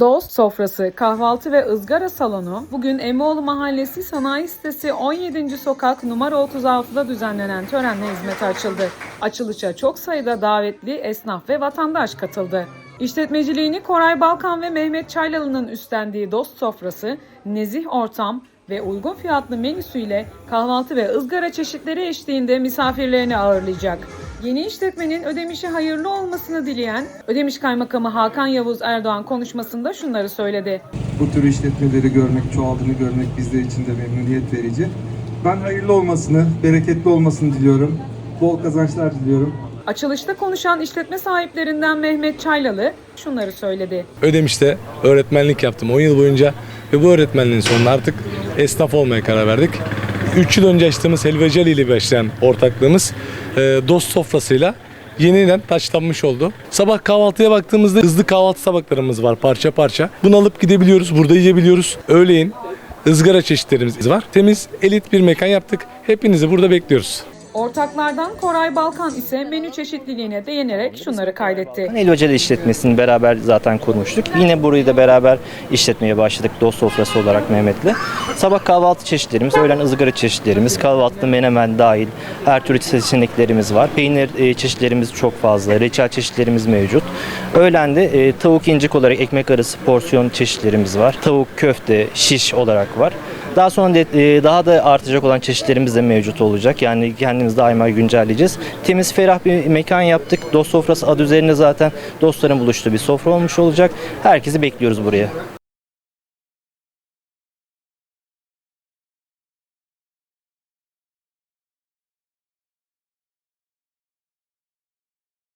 Dost sofrası, kahvaltı ve ızgara salonu bugün Emoğlu Mahallesi Sanayi Sitesi 17. Sokak numara 36'da düzenlenen törenle hizmete açıldı. Açılışa çok sayıda davetli esnaf ve vatandaş katıldı. İşletmeciliğini Koray Balkan ve Mehmet Çaylalı'nın üstlendiği Dost sofrası, nezih ortam ve uygun fiyatlı menüsüyle kahvaltı ve ızgara çeşitleri eşliğinde misafirlerini ağırlayacak. Yeni işletmenin Ödemiş'e hayırlı olmasını dileyen Ödemiş Kaymakamı Hakan Yavuz Erdoğan konuşmasında şunları söyledi. Bu tür işletmeleri görmek, çoğaldığını görmek bizler için de memnuniyet verici. Ben hayırlı olmasını, bereketli olmasını diliyorum. Bol kazançlar diliyorum. Açılışta konuşan işletme sahiplerinden Mehmet Çaylalı şunları söyledi. Ödemiş'te öğretmenlik yaptım 10 yıl boyunca ve bu öğretmenliğin sonunda artık esnaf olmaya karar verdik. 3 yıl önce açtığımız Helvacı ile başlayan ortaklığımız e, dost sofrasıyla yeniden taçlanmış oldu. Sabah kahvaltıya baktığımızda hızlı kahvaltı tabaklarımız var parça parça. Bunu alıp gidebiliyoruz, burada yiyebiliyoruz. Öğleyin ızgara çeşitlerimiz var. Temiz, elit bir mekan yaptık. Hepinizi burada bekliyoruz. Ortaklardan Koray Balkan ise menü çeşitliliğine değinerek şunları kaydetti. El Oceli işletmesini beraber zaten kurmuştuk. Yine burayı da beraber işletmeye başladık dost sofrası olarak Mehmet'le. Sabah kahvaltı çeşitlerimiz, öğlen ızgara çeşitlerimiz, kahvaltıda menemen dahil her türlü seçeneklerimiz var. Peynir e, çeşitlerimiz çok fazla, reçel çeşitlerimiz mevcut. Öğlen de e, tavuk incik olarak ekmek arası porsiyon çeşitlerimiz var. Tavuk köfte, şiş olarak var. Daha sonra e, daha da artacak olan çeşitlerimiz de mevcut olacak. Yani kendimiz daima güncelleyeceğiz. Temiz, ferah bir mekan yaptık. Dost sofrası adı üzerinde zaten dostların buluştuğu bir sofra olmuş olacak. Herkesi bekliyoruz buraya.